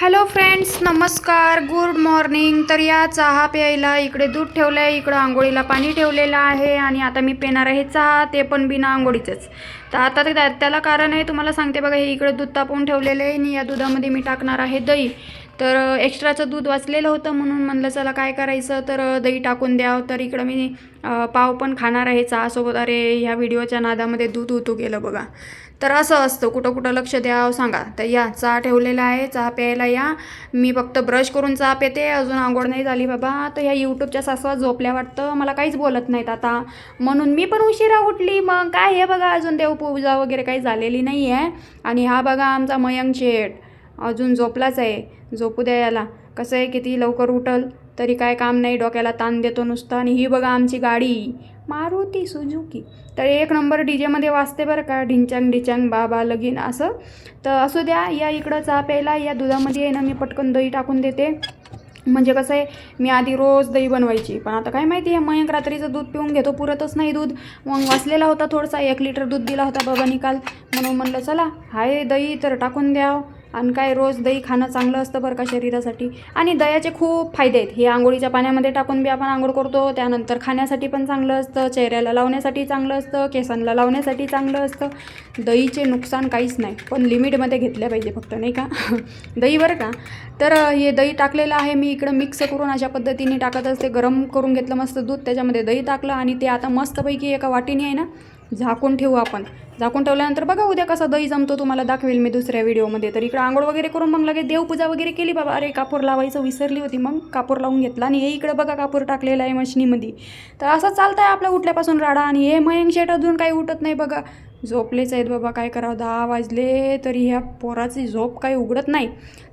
Hello friends नमस्कार good morning तर या चहा प्यायला इकडे दूध ठेवलं आहे इकडं आंघोळीला पाणी ठेवलेलं आहे आणि आता मी पिणार आहे चहा ते पण बिना आंघोळीचंच. तर आता ते त्या- त्याला कारण आहे तुम्हाला सांगते बघा हे इकडे दूध तापवून ठेवलेलं आहे आणि या दुधामध्ये मी टाकणार आहे दही. तर एक्स्ट्राचं दूध वाचलेलं होतं म्हणून म्हणलं चला काय करायचं? तर दही टाकून द्यावं. तर इकडं मी पाव पण खाणार आहे चहासोबत. अरे ह्या व्हिडिओच्या नादामध्ये दूध होतो गेलं बघा. तर असं असतं. कुठं कुठं लक्ष द्यावं सांगा. तर या चहा ठेवलेला आहे. चहा प्यायला या. मी फक्त ब्रश करून चहा पिते. अजून आंघोळ नाही झाली बाबा. तर ह्या यूट्यूबच्या सासवा झोपल्या वाटतं. मला काहीच बोलत नाहीत आता. म्हणून मी पण उशिरा उठली. मग काय हे बघा अजून देवपूजा वगैरे काही झालेली नाही आहे. आणि हा बघा आमचा मयंक शेठ. अजून झोपलाच आहे. झोपू द्या याला. कसं आहे किती लवकर उठल. तरी काय काम नाही. डोक्याला ताण देतो नुसतं. आणि ही बघा आमची गाडी. मारुती सुजुकी. तर एक नंबर डी जेमध्ये वाजते बरं का ढिंचांग ढिचांग बाबा लगीन असं. तर असू द्या या इकडं चहा प्यायला या दुधामध्ये आहे ना मी पटकन दही टाकून देते. म्हणजे कसं आहे मी आधी रोज दही बनवायची. पण आता काय माहिती आहे मयंक रात्रीचं दूध पिऊन घेतो पुरतच नाही दूध. मग वाचलेला होता थोडासा एक लिटर दूध दिला होता बाबा निकाल म्हणून म्हणलं चला हाय दही तर टाकून द्याव आणि काय रोज दही खाणं चांगलं असतं बरं का शरीरासाठी. आणि दह्याचे खूप फायदे आहेत. हे आंघोळीच्या पाण्यामध्ये टाकून बी आपण आंघोळ करतो. त्यानंतर खाण्यासाठी पण चांगलं असतं. चेहऱ्याला लावण्यासाठी चांगलं असतं. केसांना लावण्यासाठी चांगलं असतं. दहीचे नुकसान काहीच नाही. पण लिमिटमध्ये घेतल्या पाहिजे फक्त नाही का? दही बरं का? तर हे दही टाकलेलं आहे. मी इकडं मिक्स करून अशा पद्धतीने टाकत असते. गरम करून घेतलं मस्त दूध. त्याच्यामध्ये दही टाकलं आणि ते आता मस्तपैकी एका वाटीने आहे ना झाकून ठेवू आपण. झाकून ठेवल्यानंतर बघा उद्या कसा दही जमतो तुम्हाला दाखवेल मी दुसऱ्या व्हिडिओमध्ये. तर इकडं आंघोळ वगैरे करून मग लगेच देवपूजा वगैरे केली. बाबा अरे कापूर लावायचं विसरली होती मग कापूर लावून घेतला आणि हे इकडं बघा कापूर टाकलेला आहे मशनीमध्ये. तर असं चालतं आहे आपल्या उठल्यापासून राडा आणि हे मयंक शेट अजून काही उठत नाही बघा. झोपलेच आहेत बाबा काय करावं दहा वाजले तरी ह्या पोराची झोप काही उघडत नाही.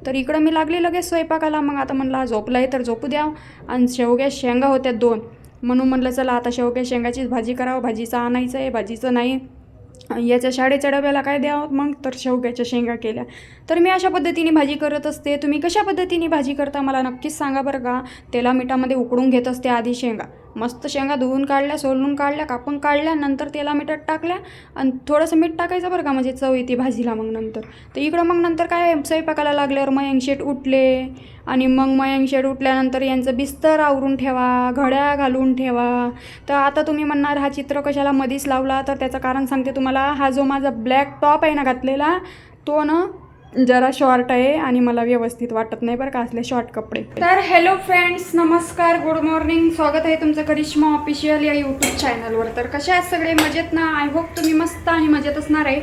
तर इकडं मी लागली लगेच स्वयंपाकाला. मग आता म्हणला झोपला आहे तर झोपू द्या. आणि शेवग्या शेंगा होत्या दोन. म्हणून म्हणलं चला आता शेवग्या शेंगाचीच भाजी करावं. भाजीचं आणायचं आहे भाजीचं नाही. याच्या शाळेच्या डब्याला काय द्यावं मग? तर शेवग्याच्या शेंगा केल्या. तर मी अशा पद्धतीने भाजी करत असते. तुम्ही कशा पद्धतीने भाजी करता? मला नक्कीच सांगा बरं का. तेला मिठामध्ये उकडून घेत असते आधी शेंगा. मस्त शेंगा धुवून काढल्या सोलून काढल्या कापून काढल्या नंतर तेला मिठात टाकल्या आणि थोडंसं मीठ टाकायचं बरं का म्हणजे चव येते भाजीला मग नंतर. तर इकडं मग नंतर काय स्वयंपाकाला लागल्यावर मयंक शेट उठले आणि मग मयंक शेट उठल्यानंतर यांचं बिस्तर आवरून ठेवा घड्या घालून ठेवा. तर आता तुम्ही म्हणणार हा चित्र कशाला मधीच लावला? तर त्याचं कारण सांगते तुम्हाला हा जो माझा ब्लॅक टॉप आहे ना घातलेला तो ना जरा शॉर्ट आहे आणि मला व्यवस्थित वाटत नाही बरं का असले शॉर्ट कपडे. तर हॅलो फ्रेंड्स नमस्कार गुड मॉर्निंग स्वागत आहे तुमचं करिश्मा ऑफिशियल या यूट्यूब चॅनलवर तर कसे आहेत सगळे? मजेत ना? आय होप तुम्ही मस्त आणि मजेत असणार आहे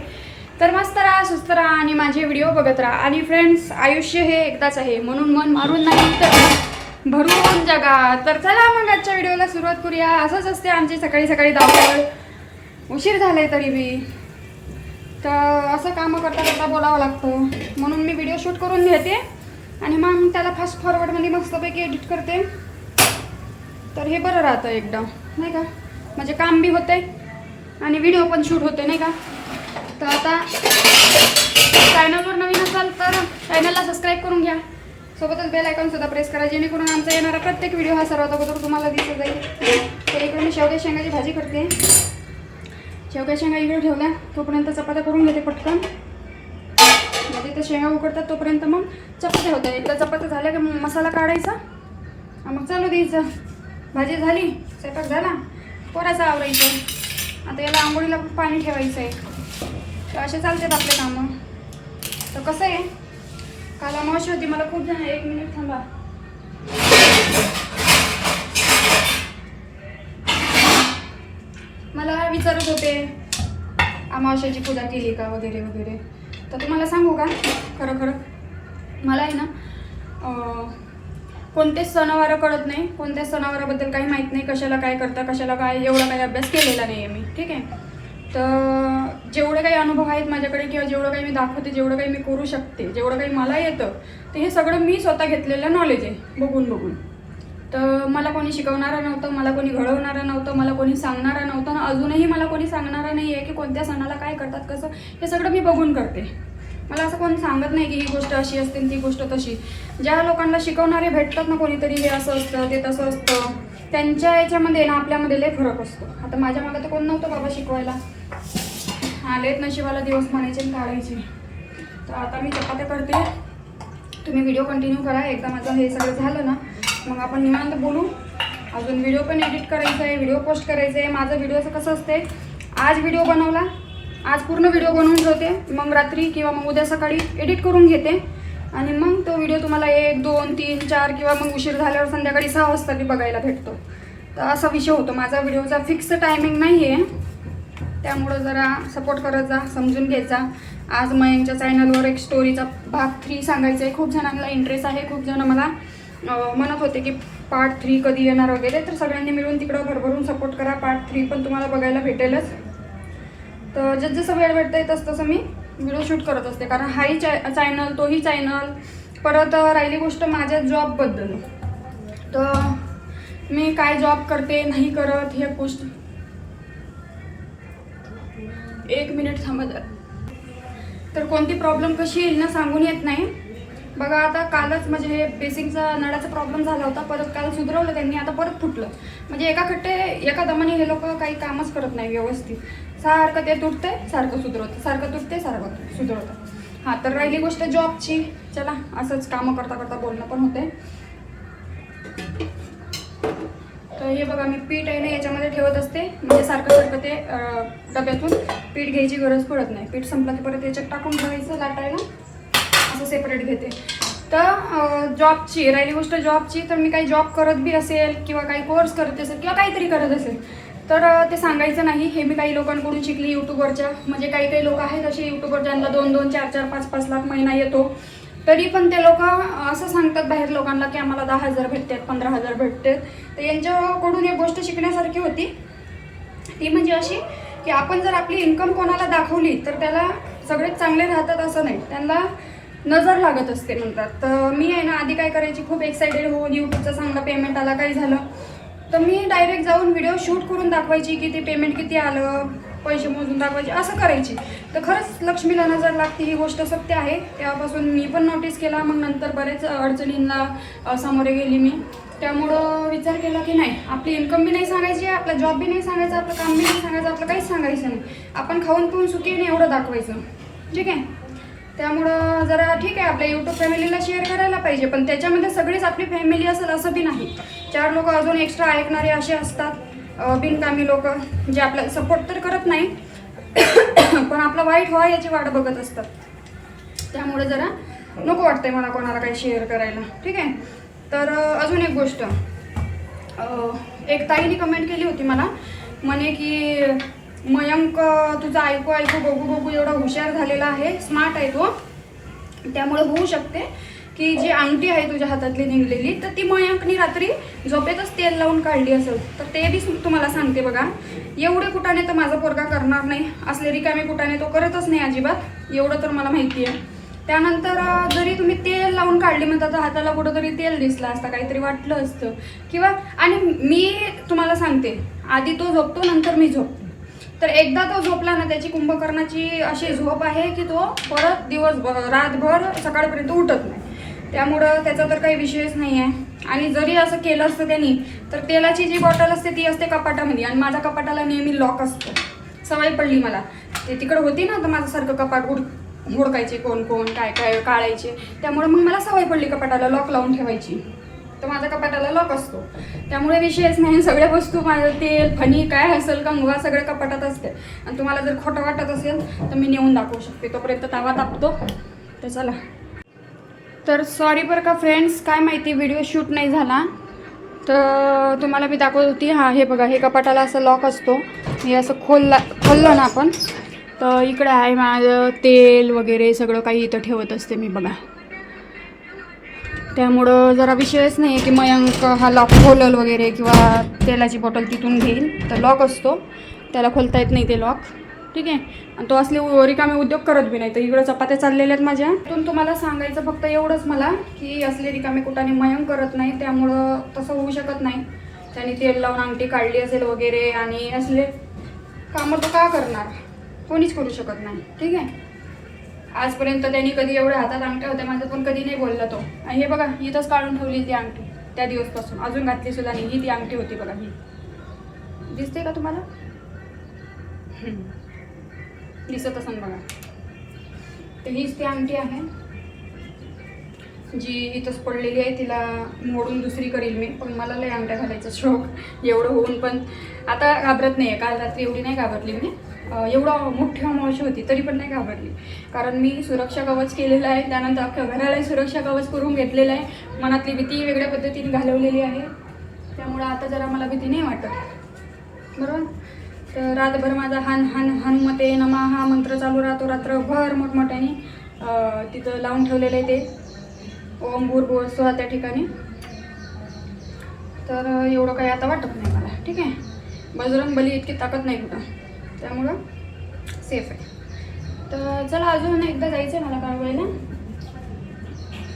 तर मस्त राहा सुस्त राहा आणि माझे व्हिडिओ बघत राहा. आणि फ्रेंड्स आयुष्य हे एकदाच आहे. म्हणून मन मारून नाही तर भरून जगा. तर चला मग आजच्या व्हिडिओला सुरुवात करूया. असंच असते आमची सकाळी सकाळी धावपळ. उशीर झालाय तरी बी. तर असं कामं करता करता बोलावं लागतं. म्हणून मी व्हिडिओ शूट करून घेते. आणि मग त्याला फास्ट फॉरवर्डमध्ये मस्तपैकी एडिट करते. तर हे बरं राहतं एकदा नाही का? म्हणजे काम बी होते आणि व्हिडिओ पण शूट होते नाही का? तर आता चॅनलवर नवीन असाल तर चॅनलला सबस्क्राईब करून घ्या. सोबतच बेल आयकॉनसुद्धा प्रेस करा. जेणेकरून आमचा येणारा प्रत्येक व्हिडिओ हा सर्वात अगोदर तुम्हाला दिसत जाईल. तर इकडे मी शेवग्या शेंगाची भाजी करते. शेवग्या शेंगा इकडे ठेवल्या. तोपर्यंत चपात्या करून घेते पटकन. म्हणजे ते शेंगा उकडतात तोपर्यंत मग चपात्या होत्या. एकदा चपात्या झाल्या की मग मसाला काढायचा. मग चालू द्यायचं. भाजी झाली. स्वयंपाक झाला. पोराचा आवरायचं. आता याला आंघोळीला पाणी ठेवायचं आहे तर असे चालतात आपले कामं. तर कसं आहे? काल अमावशी होती. मला खूप जण एक मिनिट थांबा. मला विचारत होते? अमावश्याची पूजा केली का वगैरे वगैरे? तर तुम्हाला सांगू का? खरं खरं. मला आहे ना कोणतेच सणावार कळत नाही. कोणत्याच सणावाराबद्दल काही माहीत नाही कशाला काय करता कशाला काय एवढा काही अभ्यास केलेला नाही आहे मी ठीक आहे? तर जेवढे काही अनुभव आहेत माझ्याकडे किंवा जेवढं काही मी दाखवते जेवढं काही मी करू शकते जेवढं काही मला येतं ते हे सगळं मी स्वतः घेतलेलं नॉलेज आहे बघून बघून. तर मला कोणी शिकवणारं नव्हतं मला कोणी घडवणारं नव्हतं मला कोणी सांगणारं नव्हतं अजूनही मला कोणी सांगणारं नाही आहे की कोणत्या सणाला काय करतात कसं हे सगळं मी बघून करते. मला असं कोणी सांगत नाही की ही गोष्ट अशी असते ती गोष्ट तशी. ज्या लोकांना शिकवणारे भेटतात ना कोणीतरी हे असं असतं ते तसं असतं त्यांच्या याच्यामध्ये ना आपल्यामध्ये लय फरक असतो. आता माझ्या मागे तर कोण नव्हतं बाबा शिकवायला. आलेत नशिबाला दिवस म्हणायचे आणि काढायचे. तर आता मी चपात्या करते. तुम्ही व्हिडिओ कंटिन्यू करा. एकदा माझं हे सगळं झालं ना मग आपण निवांत बोलू. अजून व्हिडिओ पण एडिट करायचा आहे व्हिडिओ पोस्ट करायचं आहे. माझं व्हिडिओचं कसं असते आज व्हिडिओ बनवला. आज पूर्ण व्हिडिओ बनवून ठेवते. मग रात्री किंवा मग उद्या सकाळी एडिट करून घेते. आणि मग तो व्हिडिओ तुम्हाला एक दोन तीन चार किंवा मग उशीर झाल्यावर संध्याकाळी सहा वाजता मी बघायला भेटतो. तर असा विषय होतो. माझा व्हिडिओचा फिक्स टायमिंग नाही आहे त्यामुळं जरा सपोर्ट करत जा समजून घ्यायचा आज मयंकच्या चॅनलवर एक स्टोरीचा भाग थ्री सांगायचा आहे खूप जणांना इंटरेस्ट आहे. खूप जण मला म्हणत होते की पार्ट थ्री कधी येणार वगैरे तर सगळ्यांनी मिळून तिकडं भरभरून सपोर्ट करा पार्ट थ्री पण तुम्हाला बघायला भेटेलच. तर जसजसं जसं वेळ भेटतं तसं तसं मी व्हिडिओ शूट करत असते. कारण हाही चॅ चॅनल तोही चॅनल परत राहिली गोष्ट माझ्या जॉबबद्दल तर मी काय जॉब करते नाही करत हे गोष्ट एक मिनिट थांबत तर कोणती प्रॉब्लेम कशी येईल ना सांगून येत नाही. बघा आता कालच म्हणजे हे बेसिंगचा नळाचा प्रॉब्लेम झाला होता परत काल सुधरवलं त्यांनी आता परत फुटलं. म्हणजे एका खट्टे एका दमाने हे लोक काही कामच करत नाही व्यवस्थित. सारखं ते तुटते सारखं सुधरवतं सारखं तुटते सारखं सुधरवतं. हां तर राहिली गोष्ट जॉबची चला असंच कामं करता करता बोलणं पण होते तर हे बघा मी पीठ आहे ना याच्यामध्ये ठेवत असते. म्हणजे सारखं सारखं ते डब्यातून पीठ घ्यायची गरज पडत नाही. पीठ संपलं की परत याच्यात टाकून ठेवायचं लाटायला. असं सेपरेट घेते. तर जॉबची राहिली गोष्ट जॉबची तर मी काही जॉब करत बी असेल किंवा काही कोर्स करत असेल किंवा काहीतरी करत असेल. तर ते सांगायचं नाही हे मी काही लोकांकडून शिकली यूट्यूबवरच्या म्हणजे काही काही लोक आहेत असे यूट्यूबवर ज्यांना दोन दोन चार चार पाच पाच लाख महिना येतो. तरी पण ते लोक असं सांगतात बाहेर लोकांना की आम्हाला दहा हजार भेटतात पंधरा हजार भेटतात. तर यांच्याकडून एक गोष्ट शिकण्यासारखी होती. ती म्हणजे अशी की आपण जर आपली इन्कम कोणाला दाखवली तर त्याला सगळेच चांगले राहतात असं नाही. त्यांना नजर लागत असते म्हणतात तर मी आहे ना आधी काय करायची खूप एक्साइटेड होऊन यूट्यूबचा चांगला पेमेंट आला काही झालं. तर मी डायरेक्ट जाऊन व्हिडिओ शूट करून दाखवायची की ते पेमेंट किती आलं पैसे मोजून दाखवायचे असं करायची. तर खरंच लक्ष्मीला नजर लागते ही गोष्ट सत्य आहे. तेव्हापासून मी पण नोटीस केला मग नंतर बरेच अडचणींना सामोरे गेली मी. त्यामुळं विचार केला की नाही आपली इन्कम बी नाही सांगायची आपला जॉब बी नाही सांगायचा आपलं काम बी नाही सांगायचं आपलं काहीच सांगायचं नाही. आपण खाऊन पिऊन सुखी आहे एवढं दाखवायचं. ठीक आहे? त्यामुळं जरा ठीक आहे आपल्या यूट्यूब फॅमिलीला शेअर करायला पाहिजे. पण त्याच्यामध्ये सगळीच आपली फॅमिली असेल असं बी नाही. चार लोक अजून एक्स्ट्रा ऐकणारे असे असतात बिनकामी लोक जे आपल्याला सपोर्ट तर करत नाही. पण आपला वाईट व्हा याची वाट बघत असतात. त्यामुळे जरा नको वाटतंय मला कोणाला काही शेअर करायला. ठीक आहे? तर अजून एक गोष्ट. एक ताईने कमेंट केली होती मला. म्हणे की मयंक तुझं ऐकू ऐकू बघू बघू एवढा हुशार झालेला आहे. स्मार्ट आहे तो. त्यामुळे होऊ शकते की जी अंगठी आहे तुझ्या हातातली निघलेली तर ती मयंकनी रात्री झोपेतच तेल लावून काढली असेल. तर ते बी तुम्हाला सांगते बघा. एवढे कुटाने तर माझा पोरगा करणार नाही. असले रिकामे कुटाने तो करतच नाही अजिबात. एवढं तर मला माहिती आहे. त्यानंतर जरी तुम्ही तेल लावून काढली म्हणता तर हाताला कुठंतरी तेल दिसलं असतं काहीतरी वाटलं असतं. किंवा आणि मी तुम्हाला सांगते आधी तो झोपतो नंतर मी झोपतो. तर एकदा तो झोपला ना त्याची कुंभकर्णाची अशी झोप आहे की तो परत दिवसभर रातभर सकाळपर्यंत उठत नाही. त्यामुळं त्याचा तर काही विषयच नाही आहे आणि जरी असं केलं असतं त्यांनी तर तेलाची जी बॉटल असते ती असते कपाटामध्ये आणि माझ्या कपाटाला नेहमी लॉक असतं. सवय पडली मला. ते तिकडं होती ना तर माझं सारखं कपाट उड हुडकायचे कोण कोण काय काय काढायचे. त्यामुळे मग मला सवय पडली कपाटाला लॉक लावून ठेवायची. तर माझा कपाटाला लॉक असतो. त्यामुळे विषयच नाही सगळ्या वस्तू माझं तेल फणी काय असेल कंगवा सगळं कपाटात असते. आणि तुम्हाला जर खोटं वाटत असेल तर मी नेऊन दाखवू शकते. तोपर्यंत तावा तापतो. तर चला. तर सॉरी बरं का फ्रेंड्स काय माहिती व्हिडिओ शूट नाही झाला. तर तुम्हाला मी दाखवत होती हां हे बघा हे कपाटाला असं लॉक असतो. हे असं खोलला खोललं ना आपण तर इकडं आहे माझं तेल वगैरे सगळं काही इथं ठेवत असते मी बघा. त्यामुळं जरा विषयच नाही आहे की मयंक हा लॉक खोलल वगैरे किंवा तेलाची बॉटल तिथून घेईल. तर लॉक असतो. त्याला खोलता येत नाही ते लॉक ठीक आहे? आणि तो असले उ- रिकामे उद्योग करत बी नाही. तर इकडं चपात्या चाललेल्या आहेत माझ्या. पण तुम्हाला सांगायचं फक्त एवढंच मला की असले रिकामे कुठाने मयंक करत नाही. त्यामुळं तसं होऊ शकत नाही. त्याने तेल लावून अंगठी काढली असेल वगैरे आणि असले कामं तो का करणार? कोणीच करू शकत नाही. ठीक आहे? आजपर्यंत त्यांनी कधी एवढ्या हातात अंगठ्या होत्या माझं पण कधी नाही बोलला तो. आणि हे बघा इथंच काढून ठेवली ती अंगठी त्या दिवसपासून. अजून घातली सुद्धा नाही. ही ती अंगठी होती बघा ही. दिसते का तुम्हाला? दिसत असेल बघा. तर हीच ती अंगठी आहे जी इथंच पडलेली आहे. तिला मोडून दुसरी करील मी पण मला लय अंगठ्या घालायचा शौक. एवढं होऊन पण आता घाबरत नाही आहे काल रात्री एवढी नाही घाबरली मी. एवढं मोठी अमावशी होती तरी पण नाही घाबरली. कारण मी सुरक्षा कवच केलेलं आहे त्यानंतर अख्ख्या घरालाही सुरक्षा कवच करून घेतलेलं आहे. मनातली भीती वेगळ्या पद्धतीने घालवलेली आहे. त्यामुळं आता जरा मला भीती नाही वाटत. बरोबर? तर रातभर माझा हन हन हनुमते नमा हा मंत्र चालू राहतो रात्रभर मोठमोठ्याने. तिथं लावून ठेवलेलं आहे ते. ओम भूर्भुवः स्वहा त्या ठिकाणी. तर एवढं काही आता वाटत नाही मला. ठीक आहे? बजरंग बली इतकी ताकद नाही कुठं. त्यामुळं सेफ आहे. तर चला अजून एकदा जायचं आहे मला काय वेळेला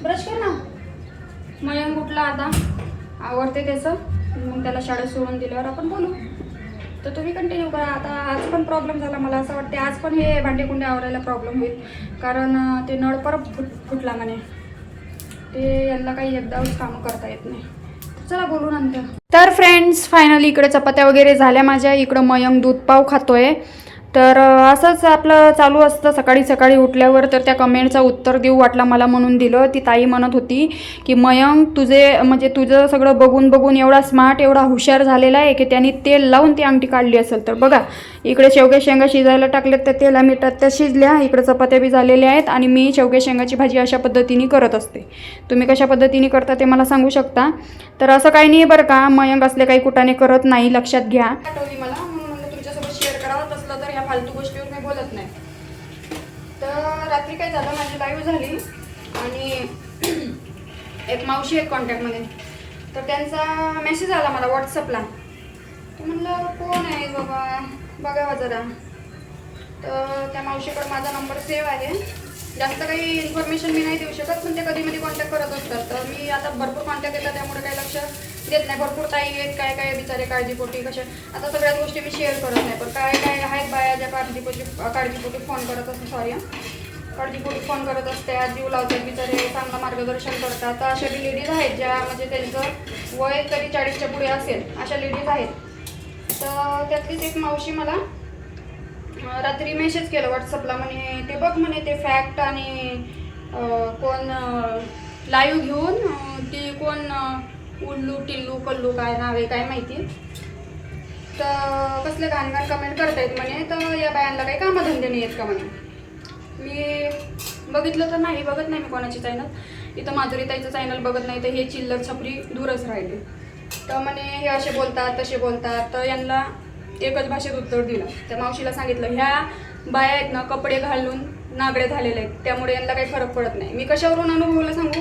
ब्रश कर ना. मयंक उठला आता. आवडते त्याचं. मग त्याला शाळेत सोडून दिल्यावर आपण बोलू. तर तुम्ही कंटिन्यू करा. आता आज पण प्रॉब्लेम झाला. मला असं वाटते आज पण हे भांडेकुंडे आवरायला प्रॉब्लेम होईल. कारण ते नळ परत फुट फुटला म्हणे. ते यांना काही एकदाच कामं करता येत नाही. चला बोलू नंतर. तर फ्रेंड्स फायनली इकडे चपात्या वगैरे झाल्या माझ्या. इकडं मयंक दूध पाव खातोय. तर असंच आपलं चालू असतं. सकाळी सकाळी उठल्यावर तर त्या कमेंटचा उत्तर देऊ वाटला मला म्हणून दिलं. ती ताई म्हणत होती की मयंक तुझे म्हणजे तुझं सगळं बघून बघून एवढा स्मार्ट एवढा हुशार झालेला आहे की त्यांनी तेल लावून ती अंगठी काढली असेल तर बघा. इकडे शेवग्या शेंगा शिजायला टाकल्यात त्या तेला मिठात त्या शिजल्या. इकडे चपात्या बी झालेल्या आहेत आणि मी शेवग्या शेंगाची भाजी अशा पद्धतीने करत असते. तुम्ही कशा पद्धतीने करता ते मला सांगू शकता? तर असं काही नाही बरं का. मयंक असले काही कुठाने करत नाही. लक्षात घ्या. मला म्हणून म्हणलं तुमच्यासोबत शेअर करावं तसलं तर ह्या फालतू गोष्टीवर मी बोलत नाही. तर रात्री काय झालं माझी लाईव्ह झाली आणि एक मावशी आहेत कॉन्टॅक्टमध्ये तर त्यांचा मेसेज आला मला व्हॉट्सअपला तर म्हणलं कोण आहे बाबा? बघावा जरा. तर त्या मावशीकडे माझा नंबर सेव्ह आहे. जास्त काही इन्फॉर्मेशन मी नाही देऊ शकत पण ते कधी कधी कॉन्टॅक्ट करत असतात. तर मी आता भरपूर कॉन्टॅक्ट येतात त्यामुळे काही लक्ष देत नाही. भरपूर ताई आहेत काय काय बिचारे काळजीपोटी कशा. आता सगळ्याच गोष्टी मी शेअर करत नाही. पण काय काय आहेत बाया ज्या काळजीपोटी काळजीपोटी फोन करत असते सॉरी काळजीपोटी फोन करत असतात जीव लावतात बिचारे चांगलं मार्गदर्शन करतात. तर अशा बी लेडीज आहेत ज्या म्हणजे त्यांचं वय तरी चाळीसच्या पुढे असेल. अशा लेडीज आहेत. तर त्यातलीच एक मावशी मला रात्री मेसेज केलं व्हॉट्सअपला म्हणे ते बघ म्हणे ते फॅक्ट आणि कोण लाईव्ह घेऊन ती कोण उल्लू टिल्लू पल्लू काय नाव आहे काय माहिती. तर कसले घाण घाण कमेंट करतायत म्हणे तर या बायांना काही कामधंदे नाही आहेत का म्हणे. मी बघितलं तर नाही बघत नाही मी कोणाची चॅनल इथं माधुरीताईचं चॅनल बघत नाही तर हे चिल्लर छपरी दूरच राहिले. तर म्हणे हे असे बोलतात तसे बोलतात तर यांना एकच भाषेत उत्तर दिलं. त्या मावशीला सांगितलं ह्या बाया आहेत ना कपडे घालून नागडे झालेले आहेत. त्यामुळे यांना काही फरक पडत नाही. मी कशावरून अनुभवला सांगू?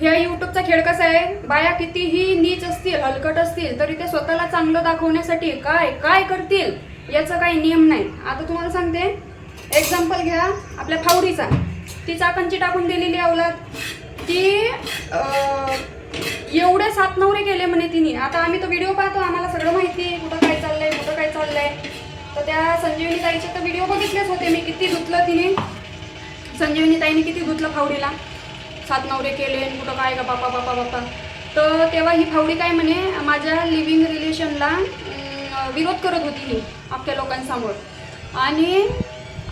ह्या युट्यूबचा खेळ कसा आहे? बाया कितीही नीच असतील हलकट असतील तरी ते स्वतःला चांगलं दाखवण्यासाठी काय काय करतील याचा काही नियम नाही. आता तुम्हाला सांगते. एक्झाम्पल घ्या आपल्या फावडीचा. ती चाकणची टाकून दिलेली अवलाद ती एवढे सात नवरे केले म्हणे तिने. आता आम्ही तो व्हिडिओ पाहतो आम्हाला सगळं माहिती आहे कुठं काय चाललंय कुठं काय चाललंय. तर त्या संजीवनी ताईचे तर व्हिडिओ बघितलेच होते मी किती धुतलं तिने. संजीवनी ताईने किती धुतलं फावडीला. सात नवरे केले कुठं काय का बापा बापा बापा. तर तेव्हा ही फावडी काय म्हणे माझ्या लिव्हिंग रिलेशनला विरोध करत होती ही अख्ख्या लोकांसमोर. आणि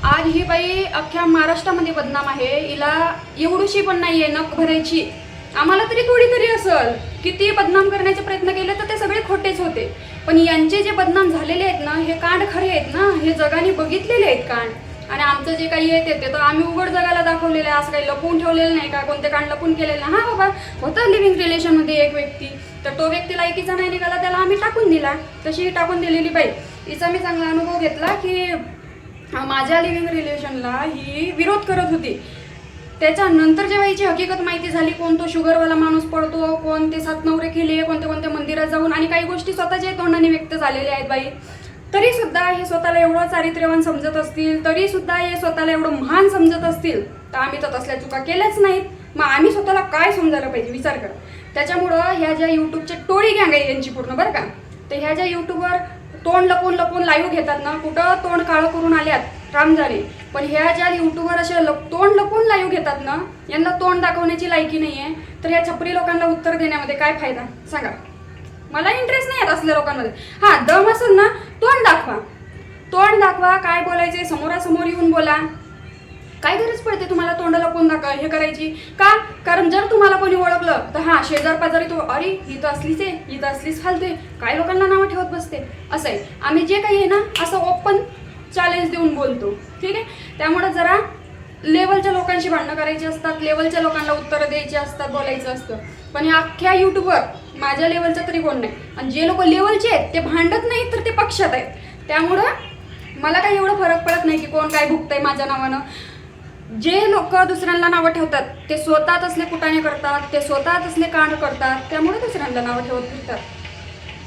आज ही बाई अख्ख्या महाराष्ट्रामध्ये बदनाम आहे हिला एवढीशी पण नाही आहे नख भरायची. आम्हाला तरी थोडी तरी असल किती बदनाम करण्याचे प्रयत्न केले तर ते सगळे खोटेच होते. पण यांचे जे बदनाम झालेले आहेत ना हे कांड खरे आहेत ना हे जगाने बघितलेले आहेत कांड. आणि आमचं जे काही येते ते- तर आम्ही उघड जगाला दाखवलेलं आहे. असं काही लपवून ठेवलेलं नाही का? कोणते कांड लपून केलेलं नाही. हा बाबा होता लिव्हिंग रिलेशनमध्ये एक व्यक्ती. तर तो व्यक्ती लायकीचा नाही निघाला त्याला आम्ही टाकून दिला. तशीही टाकून दिलेली बाई. हिचा मी चांगला अनुभव घेतला की माझ्या लिव्हिंग रिलेशनला ही विरोध करत होती. त्याच्यानंतर जेव्हा हिची हकीकत माहिती झाली कोण तो शुगरवाला माणूस पडतो कोण ते सात नवरे केले कोणत्या कोणत्या मंदिरात जाऊन आणि काही गोष्टी स्वतःच्या तोंडाने व्यक्त झालेल्या आहेत बाई. तरी सुद्धा हे स्वतःला एवढं चारित्र्यवान समजत असतील तरी सुद्धा हे स्वतःला एवढं महान समजत असतील तर आम्ही तर तसल्या चुका केल्याच नाहीत. मग आम्ही स्वतःला काय समजायला पाहिजे? विचार करा. त्याच्यामुळं ह्या ज्या युट्यूबच्या टोळी गँग आहे यांची पूर्ण बरं का? तर ह्या ज्या युट्यूबवर तोंड लपून लपून लाईव्ह घेतात ना कुठं तोंड काळं करून आल्यात राम झाले. पण ह्या ज्या युट्यूबवर अशा लप तोंड लपून लाईव्ह घेतात ना यांना तोंड दाखवण्याची लायकी नाही आहे तर ह्या छपरी लोकांना उत्तर देण्यामध्ये काय फायदा? सांगा. मला इंटरेस्ट नाही येत असल्या लोकांमध्ये. हा दम असेल ना तोंड दाखवा. तोंड दाखवा काय बोलायचे समोरासमोर येऊन बोला. काय गरज पडते तुम्हाला तोंडाला कोण दाखवा हे करायची? का? कारण जर तुम्हाला कोणी ओळखलं तर हा शेजार पाजारी तो अरे ही तर असलीच आहे ही तर असलीच फालते काय लोकांना नावं ठेवत बसते? असं आहे. आम्ही जे काही आहे ना असं ओपन चॅलेंज देऊन बोलतो. ठीक आहे? त्यामुळं जरा लेवलच्या लोकांशी भांडणं करायची असतात लेवलच्या लोकांना उत्तरं द्यायची असतात बोलायचं असतं. पण हे अख्ख्या यूट्यूबवर माझ्या लेवलचं तरी कोण नाही. आणि जे लोक लेवलचे आहेत ते भांडत नाहीत तर ते पक्षात आहेत. त्यामुळं मला काही एवढं फरक पडत नाही की कोण काय भुगतंय माझ्या नावानं. जे लोक दुसऱ्यांना नावं ठेवतात ते स्वतः तसले कुटाने करतात ते स्वतः तसले कांड करतात त्यामुळे दुसऱ्यांना नावं ठेवत फिरतात.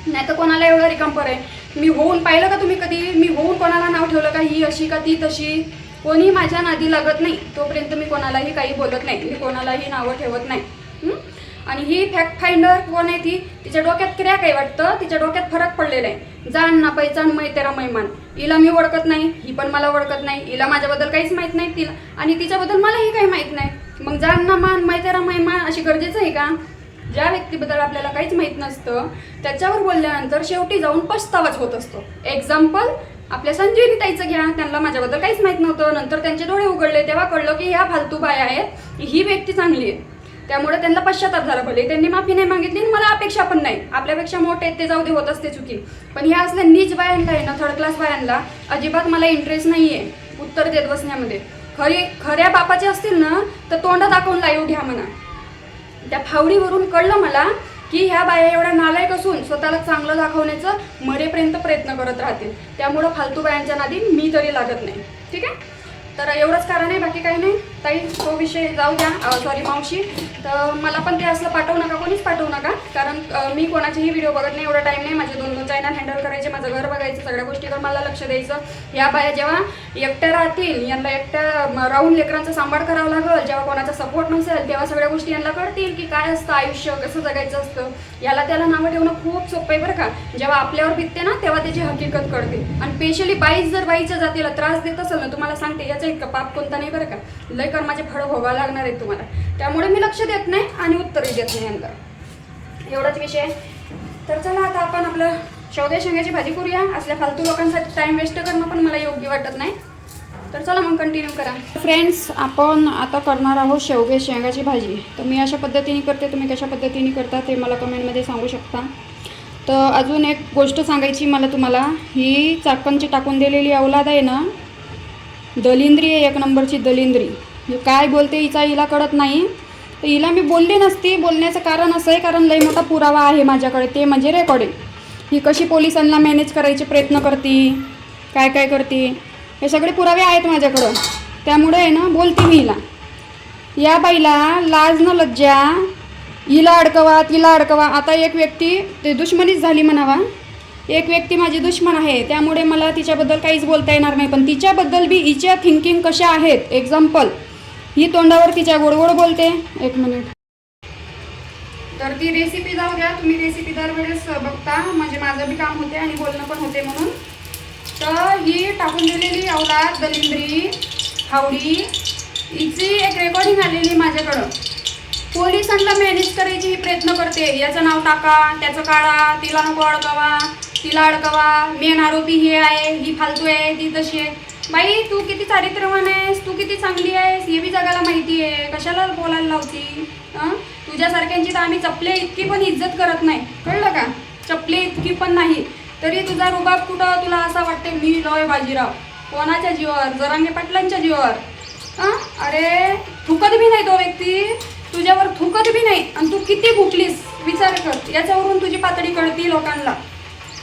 नाही तर कोणाला एवढं रिकंपर आहे मी होऊन पाहिलं का तुम्ही कधी? मी होऊन कोणाला नाव ठेवलं का? ही अशी का ती तशी? कोणी माझ्या नादी लागत नाही. तोपर्यंत मी कोणालाही काही बोलत नाही. मी कोणालाही नावं ठेवत नाही. हं? आणि ही फॅक्ट फाइंडर कोण आहे ती? तिच्या डोक्यात क्रिया आहे वाटतं. तिच्या डोक्यात फरक पडलेला आहे. जाण ना पैचान मै तेरा मैमान हिला मी ओळखत नाही ही पण मला ओळखत नाही. हिला माझ्याबद्दल काहीच माहीत नाही तिला. आणि तिच्याबद्दल मलाही काही माहीत नाही. मग जाण ना मान मै तेरा मैमान अशी गरजेचं आहे का? ज्या व्यक्तीबद्दल आपल्याला काहीच माहीत नसतं त्याच्यावर बोलल्यानंतर शेवटी जाऊन पस्तावाच होत असतो. एक्झाम्पल आपल्या संजीवनी ताईचं घ्या. त्यांना माझ्याबद्दल काहीच माहीत नव्हतं. नंतर त्यांचे डोळे उघडले. तेव्हा कळलं की ह्या फालतू बाया आहेत. ही व्यक्ती चांगली आहे. त्यामुळे त्यांना पश्चाताप झाला भले त्यांनी माफी नाही मागितली आणि मला अपेक्षा पण नाही. आपल्यापेक्षा मोठे आहेत ते जाऊ दे होत असते चुकी. पण ह्या असल्या नीच बायांना आहे ना थर्ड क्लास बायांना अजिबात मला इंटरेस्ट नाही आहे उत्तर देत बसण्यामध्ये. खरी खऱ्या बापाचे असतील ना तर तोंड दाखवून लाईव्ह घ्या म्हणा. त्या फावडीवरून कळलं मला की ह्या बाया एवढ्या नालायक असून स्वतःला चांगलं दाखवण्याचं मरेपर्यंत प्रयत्न करत राहतील. त्यामुळं फालतू बायांच्या नादी मी तरी लागत नाही. ठीक आहे? तर एवढंच कारण आहे बाकी काही नाही. ताई तो विषय जाऊ द्या. सॉरी मावशी. तर मला पण ते असलं पाठवू नका कोणीच पाठवू नका. कारण मी कोणाचेही व्हिडिओ बघत नाही एवढा टाईम नाही. माझे दोन दोन चॅनल हँडल करायचे माझं घर बघायचं सगळ्या गोष्टीवर मला लक्ष द्यायचं. या बाया जेव्हा एकट्या राहतील यांना एकट्या राहून लेकरांचा सांभाळ करावा लागेल जेव्हा कोणाचा सपोर्ट नसेल तेव्हा सगळ्या गोष्टी यांना कळतील की काय असतं आयुष्य कसं जगायचं असतं. याला त्याला नावं ठेवणं खूप सोपं आहे बरं का. जेव्हा आपल्यावर बितते ना तेव्हा त्याची हकीकत कळते. आणि स्पेशली बाईच जर बाईच्या जातीला त्रास देत असेल ना तुम्हाला सांगते याचा इतका पाप कोणता नाही बरं का. लय कर्माचे फळं भोगावं लागणार आहे तुम्हाला. त्यामुळे मी लक्ष देत नाही आणि उत्तरही देत नाही यांना. एवढाच विषय. तर चला आता आपण आपलं शेवग्या शेंगाची भाजी करूया. असल्या फालतू लोकांसाठी टाइम वेस्ट करणं पण मला योग्य वाटत नाही. तर चला मग कंटिन्यू करा. फ्रेंड्स आपण आता करणार आहोत शेवगे शेंगाची भाजी. तर मी अशा पद्धतीने करते. तुम्ही कशा पद्धतीने करता ते मला कमेंटमध्ये सांगू शकता. तर अजून एक गोष्ट सांगायची मला तुम्हाला. ही चाकणची टाकून दिलेली अवलाद आहे ना? दलिंद्री आहे एक नंबरची दलिंद्री. काय बोलते हिचा हिला कळत नाही. तर हिला मी बोलली नसती. बोलण्याचं कारण असं आहे कारण लई मोठा पुरावा आहे माझ्याकडे. ते म्हणजे रेकॉर्डिंग ही कशी पोलिसांना मॅनेज करायचे प्रयत्न करते? काय काय करते? हे सगळे पुरावे आहेत माझ्याकडं. त्यामुळे आहे ना बोलते मी हिला. या बाईला लाज न लज्जा हिला अडकवा तिला अडकवा. आता एक व्यक्ती ते दुश्मनीच झाली म्हणावा. एक व्यक्ती माझी दुश्मन आहे. त्यामुळे मला तिच्याबद्दल काहीच बोलता येणार नाही. पण तिच्याबद्दल बी हिच्या थिंकिंग कशा आहेत? एक्झाम्पल ही तोंडावर तिच्या गोडगोड बोलते. एक मिनिट. तर ती रेसिपी जाऊ द्या. तुम्ही रेसिपी दरवेळेस बघता. म्हणजे माझं बी काम होते आणि बोलणं पण होते म्हणून. तर ही टाकून दिलेली अवलाद दलिंद्री हावडी हिची एक रेकॉर्डिंग आलेली माझ्याकडं. पोलिसांना मॅनेज करायची ही प्रयत्न करते. याचं नाव टाका त्याचं काढा तिला नको अडकवा तिला अडकवा. मेन आरोपी हे आहे ही फालतू आहे ती तशी आहे. बाई तू किती चारित्रवान आहेस? तू किती चांगली आहेस? हे बी जगाला माहिती आहे. कशाला बोलायला लावती? हां? तुझ्यासारख्यांची तर आम्ही चपले इतकी पण इज्जत करत नाही. कळलं का? चपले इतकी पण नाही. तरी तुझा रुबाब कुठं? तुला असं वाटते मी लॉय बाजीराव. कोणाच्या जीवावर? जरांगे पाटलांच्या जीवावर. हां? अरे थुकत बी नाही तो व्यक्ती. तुझ्यावर थुकत बी नाही. आणि तू किती भुकलीस? विचार कर. याच्यावरून तुझी पातळी कळती लोकांना.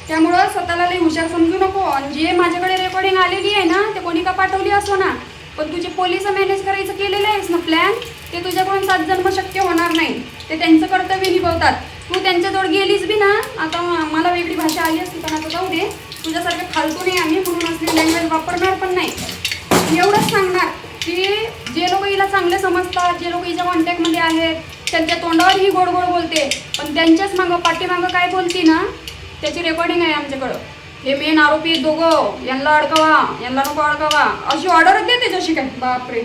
त्यामुळं स्वतःला लई हुशार समजू नको. आणि जे माझ्याकडे रेकॉर्डिंग आलेली आहे ना ते कोणी का पाठवली असो ना पण तुझे पोलीस मॅनेज करायचं केलेलं आहेस ना प्लॅन ते तुझ्याकडून सात जन्म शक्य होणार नाही. ते त्यांचं कर्तव्य निभवतात. तू त्यांच्याजवळ गेलीस बी ना आता मला वेगळी भाषा आली असती पण आता जाऊ दे. तुझ्यासारखे फालतू नाही आम्ही म्हणून असली लँग्वेज वापरणार पण नाही. एवढंच सांगणार की जे लोक हिला चांगले समजतात जे लोक हिच्या कॉन्टॅक्टमध्ये आहेत त्यांच्या तोंडावर ही गोड गोड बोलते. पण त्यांच्याच मागं पाठीमागं काय बोलती ना त्याची रेकॉर्डिंग आहे आमच्याकडं. हे मेन आरोपी दोघं. यांना अडकवा. यांना नको अडकवा. अशी ऑर्डरच देते जशी काय? बापरे.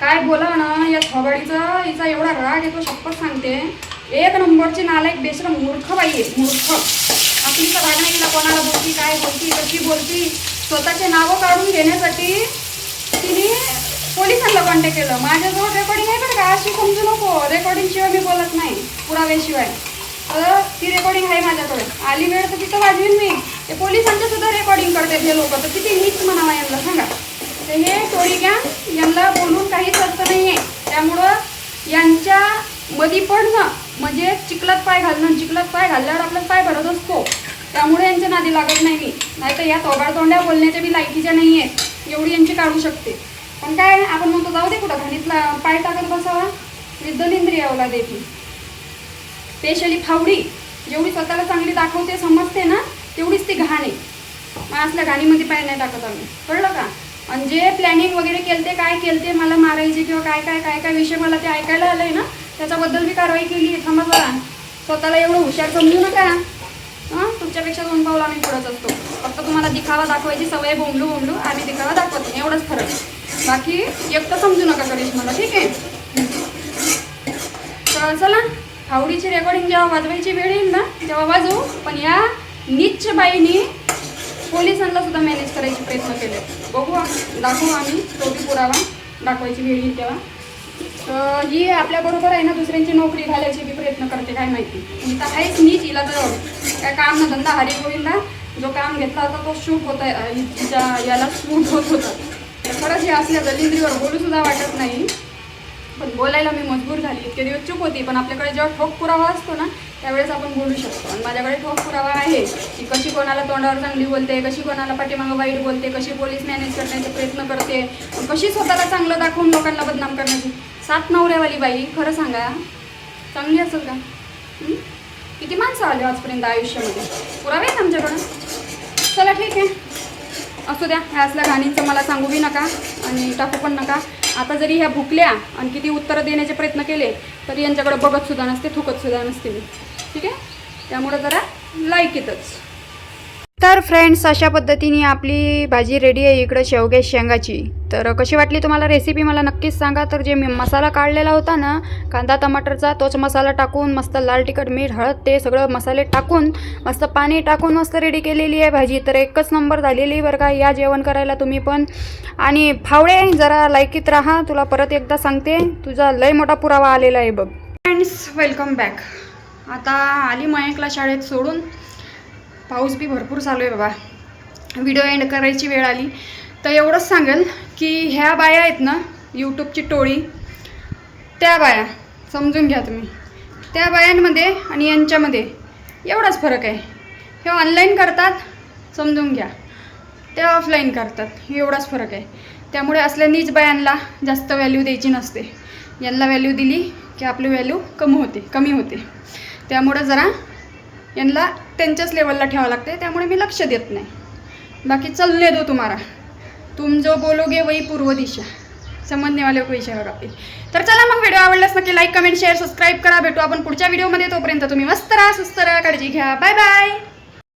काय बोला ना या थोबाडीचा हिचा एवढा राग येतो शपथ सांगते. एक नंबरची नालायक बेसर मूर्ख बाई आहे मूर्ख. आपली तर राग नाही तिला कोणाला बोलती काय बोलती कशी बोलती स्वतःचे नावं काढून घेण्यासाठी तिने पोलिसांना कॉन्टॅक्ट केलं. माझ्याजवळ रेकॉर्डिंग आहे बरं का अशी समजू नको. रेकॉर्डिंगशिवाय मी बोलत नाही पुराव्याशिवाय. तर ती रेकॉर्डिंग आहे माझ्याकडे. आली वेळ तर तिथं वाजवीन मी. ते पोलिसांचं सुद्धा रेकॉर्डिंग करते हे लोक. तर किती नीच म्हणावा यांना सांगा. तर हे टोळी गॅंग यांना बोलून काहीच अर्थ नाही आहे त्यामुळं यांच्या मधी पडणं म्हणजे चिखलात पाय घालणं चिखलात पाय घालल्यावर आपला पाय भरत असतो. त्यामुळे यांच्या नादी लागत नाही मी. नाहीतर या तोबाड तोंड्या बोलण्याच्या बी लायकीच्या नाही आहेत एवढी यांची काढू शकते. पण काय आपण म्हणतो जाऊ दे कुठं. घाणीतला पाय टाकत बसावा. दलिंद्रिय अवला देती स्पेशली फावडी जेवढी स्वतःला चांगली दाखवते समजते ना तेवढीच ती घाण. आहे मग असल्या घाणीमध्ये पाय नाही टाकत आम्ही. कळलं का? आणि जे प्लॅनिंग वगैरे केलते काय केलते मला मारायचे किंवा काय काय काय काय विषय मला ते ऐकायला आलं आहे ना त्याच्याबद्दल मी कारवाई केली आहे समजला स्वतःला एवढं हुशार समजू नका. हां? तुमच्यापेक्षा दोन पावलं आम्ही पुढंच असतो. फक्त तुम्हाला दिखावा दाखवायची सवय बोंबलू बोंबलू आम्ही दिखावा दाखवत. नाही एवढंच फरक आहे. बाकी एकटं समजू नका करेश मला ठीक आहे? तर चला. आवडीची रेकॉर्डिंग जेव्हा वाजवायची वेळ येईल ना तेव्हा वाजवू. पण या नीच बाईनी पोलिसांना सुद्धा मॅनेज करायचे प्रयत्न केले. बघू दाखवू आम्ही. तो बी पुरावा दाखवायची वेळ येईल तेव्हा. तर ही आपल्याबरोबर आहे ना दुसऱ्यांची नोकरी घालायची बी प्रयत्न करते काय माहिती. मी तर आहेच नीच हिला तर काय काम ना धंदा हरी गोविंदा जो काम घेतला होता तो शूट होता तिच्या याला शूट होत होता. तर खरंच हे असल्या दलिंद्रीवर बोलूसुद्धा वाटत नाही. पण बोलायला मी मजबूर झाली. इतके दिवस चूक होती पण आपल्याकडे जेव्हा ठोक पुरावा असतो ना त्यावेळेस आपण बोलू शकतो. आणि माझ्याकडे ठोक पुरावा आहे की कशी कोणाला तोंडावर चांगली बोलते कशी कोणाला पाठीमागं वाईट बोलते कशी पोलीस मॅनेज करण्याचा प्रयत्न करते कशी स्वतःला चांगलं दाखवून लोकांना बदनाम करण्याची. सात नवऱ्यावाली बाई खरं सांगा चांगली असेल का? किती माणसं आले आजपर्यंत आयुष्यामध्ये? पुरावे आहेत आमच्याकडं. चला ठीक आहे. असू द्या ह्या असल्या घाणींचं मला सांगू बी नका आणि टाकू पण नका. आता जरी ह्या भुकल्या आणि किती उत्तरं देण्याचे प्रयत्न केले तरी यांच्याकडे बघत सुद्धा नसते थुकतसुद्धा नसते मी. ठीक आहे? त्यामुळं जरा लाईक येतच. तर फ्रेंड्स अशा पद्धतीने आपली भाजी रेडी आहे इकडं शेवगे शेंगाची. तर कशी वाटली तुम्हाला रेसिपी मला नक्कीच सांगा. तर जे मी मसाला काढलेला होता ना कांदा टमाटरचा तोच मसाला टाकून मस्त लाल तिखट मीठ हळद ते सगळं मसाले टाकून मस्त पाणी टाकून मस्त रेडी केलेली आहे भाजी. तर एकच नंबर झालेली आहे बरं का या जेवण करायला तुम्ही पण. आणि फावडे जरा लायकीत राहा तुला परत एकदा सांगते. तुझा लय मोठा पुरावा आलेला आहे बघ. फ्रेंड्स वेलकम बॅक आता आली मयंकला शाळेत सोडून. पाऊस बी भरपूर चालू आहे बाबा. व्हिडिओ एंड करायची वेळ आली. तर एवढंच सांगेल की ह्या बाया आहेत ना यूट्यूबची टोळी त्या बाया समजून घ्या तुम्ही. त्या बायांमध्ये आणि यांच्यामध्ये एवढाच फरक आहे. हे ऑनलाईन करतात समजून घ्या. त्या ऑफलाईन करतात एवढाच फरक आहे. त्यामुळे असल्या नीच बायांना जास्त व्हॅल्यू द्यायची नसते. यांना व्हॅल्यू दिली की आपली व्हॅल्यू कमी होते कमी होते. त्यामुळं जरा यांना त्यांच्याच लेवलला ठेवावं लागते त्यामुळे मी लक्ष देत नाही. बाकी चलने दो तुम्हाला तुम जो बोलोगे वही पूर्व दिशा. समजणे वाले को इशारा तर चला मग व्हिडिओ आवडल्यास नक्की लाईक कमेंट शेअर सबस्क्राईब करा. भेटू आपण पुढच्या व्हिडिओमध्ये तोपर्यंत तुम्ही मस्त राहा सुस्त राहा. काळजी घ्या. Bye bye